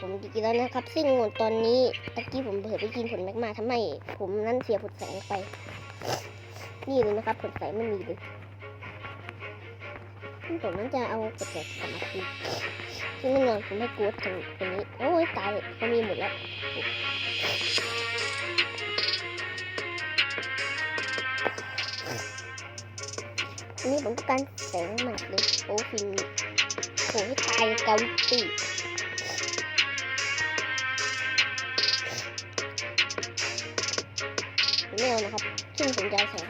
ผมดีแล้วนะครับ ซึ่งตอนนี้ตะกี้ผมเผลอไปกินผลแมกมาทำให้ผมนั่นเสียผลแสงไป นี่เลยนะครับ ผลแสงไม่มีเลยซึ่งผมนั่นจะเอาผลแสงกลับมาคืนซึ่งแน่นอนผมไม่กลัวถึงคนนี้ โอ้ยตายเขามีหมดแล้วนี้ผมต้องการแสงมากเลยโอ้ฟินโอ้ให้ตายเกาวิตี้ ไม่เอานะครับ ซึ่งผมจะเอาแสง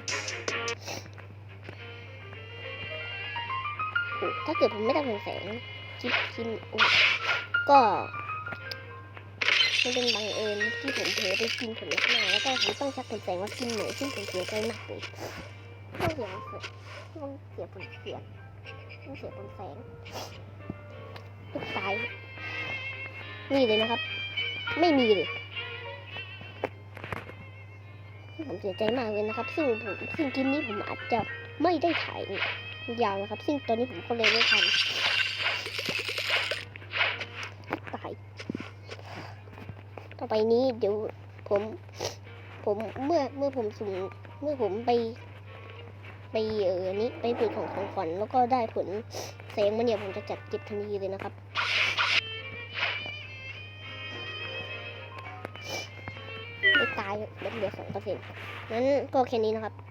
ถ้าเกิดผมไม่ได้เป็นแสงชิปชินก็มันเป็นบังเอิญที่ผมเผลอไปกินผลมากๆแล้วก็ผมต้องชักเป็นแสงว่ากินเหนือซึ่งผมเสียใจมากเลยต้องเสียงเสียต้องเสียผลเสียงต้องเสียผลแสงทุกตายนี่เลยนะครับ ไม่มีเลย ผมเสียใจมากเลยนะครับ ซึ่งผมซึ่งคลิปนี้ผมอาจจะไม่ได้ถ่ายยาวนะครับ ซึ่งตอนนี้ผมก็เลยไม่ทันตายต่อไปนี้เดี๋ยวผมผมเมื่อเมื่อผมสุ่มเมื่อผมไป ไปเออนี้ไปเปิดของของขวัญแล้วก็ได้ผลแสงมาเนี่ยผมจะจัดเก็บทันทีเลยนะครับ ตายเหลือสองเปอร์เซ็นต์นั้นก็แค่นี้นะครับ